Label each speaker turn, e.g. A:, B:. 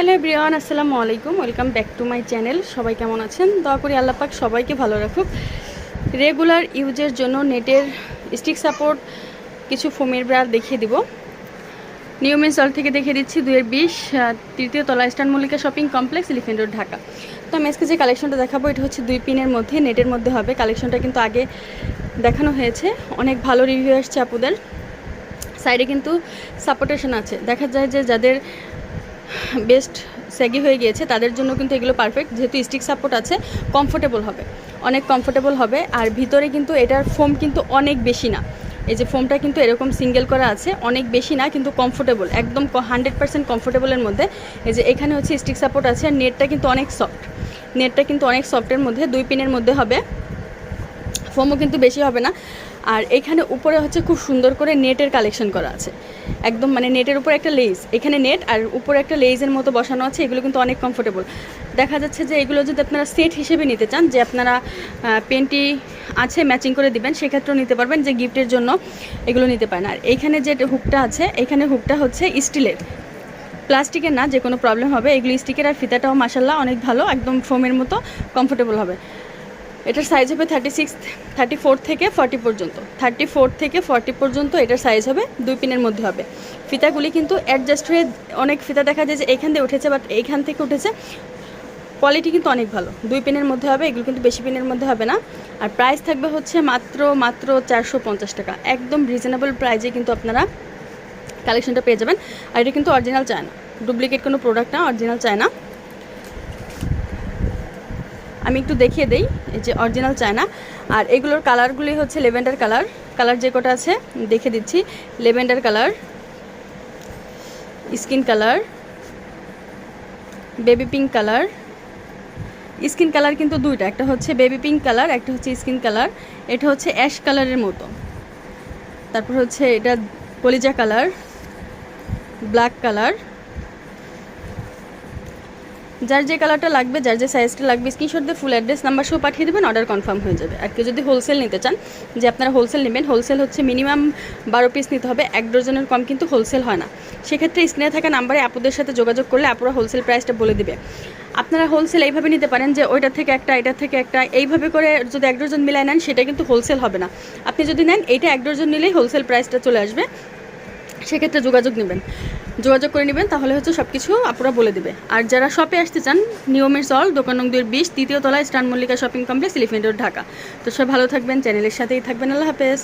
A: Hello Brian আসসালামু আলাইকুম। Welcome back to my channel. সবাই কেমন আছেন? দয়া করি আল্লাহ পাক সবাইকে ভালো রাখুক। রেগুলার ইউজের জন্য নেটের স্টিক সাপোর্ট, কিছু ফোমের ব্রা দেখিয়ে দিব। নিয়মের স্টল থেকে দেখিয়ে দিচ্ছি দুয়ের বিশ তৃতীয় তলা Eastern Mallika shopping complex Elephant Road, Dhaka. তো আমি আজকে যে কালেকশনটা দেখাবো, এটা হচ্ছে দুই পিনের মধ্যে, নেটের মধ্যে হবে। কালেকশনটা কিন্তু আগে দেখানো হয়েছে। অনেক ভালো রিভিউ আসছে আপুদের। সাইডে কিন্তু সাপোর্টেশন আছে। দেখা যায় যে যাদের বেস্ট স্যাগি হয়ে গিয়েছে, তাদের জন্য কিন্তু এগুলো পারফেক্ট যেহেতু স্টিক সাপোর্ট আছে কমফোর্টেবল হবে, অনেক কমফোর্টেবল হবে, আর ভিতরে কিন্তু এটার ফোম কিন্তু অনেক বেশি না। এই যে ফোমটা কিন্তু এরকম সিঙ্গেল করা আছে, অনেক বেশি না, কিন্তু কমফোর্টেবল একদম হান্ড্রেড পার্সেন্ট কমফোর্টেবলের মধ্যে। এই যে এখানে হচ্ছে স্টিক সাপোর্ট আছে, আর নেটটা কিন্তু অনেক সফট নেটটা কিন্তু অনেক সফটের মধ্যে, দুই পিনের মধ্যে হবে। ফোমও কিন্তু বেশি হবে না। আর এখানে উপরে হচ্ছে খুব সুন্দর করে নেটের কালেকশন করা আছে। একদম মানে নেটের উপর একটা লেজ এখানে নেট আর উপরে একটা লেজের মতো বসানো আছে, এগুলো কিন্তু অনেক কমফোর্টেবল দেখা যাচ্ছে যে এগুলো যদি আপনারা সেট হিসেবে নিতে চান, যে আপনারা পেনটি আছে ম্যাচিং করে দিবেন, সেক্ষেত্রেও নিতে পারবেন যে গিফটের জন্য এগুলো নিতে পারেন। আর এইখানে যে হুকটা আছে, এখানে হুকটা হচ্ছে স্টিলের। প্লাস্টিকের না যে কোনো প্রবলেম হবে, এগুলো স্টিকের আর ফিতাটাও মাসাল্লাহ অনেক ভালো, একদম ফোমের মতো কমফোর্টেবল হবে। এটার সাইজ হবে থার্টি সিক্স থার্টি ফোর থেকে ফর্টি পর্যন্ত। থার্টি ফোর থেকে ফর্টি পর্যন্ত এটার সাইজ হবে, দুই পিনের মধ্যে হবে। ফিতাগুলি কিন্তু অ্যাডজাস্ট হয়ে অনেক ফিতা দেখা যায় যে এইখান দিয়ে উঠেছে বাট এইখান থেকে উঠেছে। কোয়ালিটি কিন্তু অনেক ভালো। দুই পিনের মধ্যে হবে, এগুলো কিন্তু বেশি পিনের মধ্যে হবে না। আর প্রাইস থাকবে হচ্ছে মাত্র মাত্র চারশো পঞ্চাশ টাকা। একদম রিজনেবল প্রাইজে কিন্তু আপনারা কালেকশনটা পেয়ে যাবেন। আর এটা কিন্তু অরিজিনাল চায় না ডুপ্লিকেট কোনো প্রোডাক্ট না অরিজিনাল চায় না আমি একটু দেখিয়ে দেই, এই যে অরিজিনাল চায়না। আর এগুলোর কালারগুলি হচ্ছে লেভেন্ডার কালার কালার যে কটা আছে, দেখে দিচ্ছি। Lavender colour skin colour baby pink colour skin colour কিন্তু দুইটা, একটা হচ্ছে বেবি পিঙ্ক কালার একটা হচ্ছে স্কিন কালার এটা হচ্ছে অ্যাশ কালারের মতো। তারপর হচ্ছে এটা কলিজা কালার ব্ল্যাক কালার যার যে কালারটা লাগবে, যার যে সাইজটা লাগবে স্ক্রিনশট ফুল অ্যাড্রেস নাম্বার সহ পাঠিয়ে দেবেন অর্ডার কনফার্ম হয়ে যাবে। আর কেউ যদি হোলসেল নিতে চান, যে আপনারা হোলসেল নেবেন হোলসেল হচ্ছে মিনিমাম বারো পিস নিতে হবে, এক ডজনের কম কিন্তু হোলসেল হয় না। সেক্ষেত্রে স্ক্রিনে থাকা নাম্বারে আপুদের সাথে যোগাযোগ করলে আপুরা হোলসেল প্রাইসটা বলে দেবে। আপনারা হোলসেল এইভাবে নিতে পারেন যে ওইটা থেকে একটা এটা থেকে একটা, এইভাবে করে যদি এক ডজন মিলায় নেন, সেটা কিন্তু হোলসেল হবে না। আপনি যদি নেন, এইটা এক ডজন নিলেই হোলসেল প্রাইসটা চলে আসবে। সেক্ষেত্রে যোগাযোগ নেবেন। যোগাযোগ করে নেবেন, তাহলে হচ্ছে সব কিছু আপুরা বলে দেবে। আর যারা শপে আসতে চান, নিয়মের সল দোকান নং দুয়ের বিশ, তৃতীয় তলায় Eastern Mallika shopping complex Elephant Dhaka. তো সব ভালো থাকবেন চ্যানেলের সাথেই থাকবেন, আল্লাহ হাফেজ।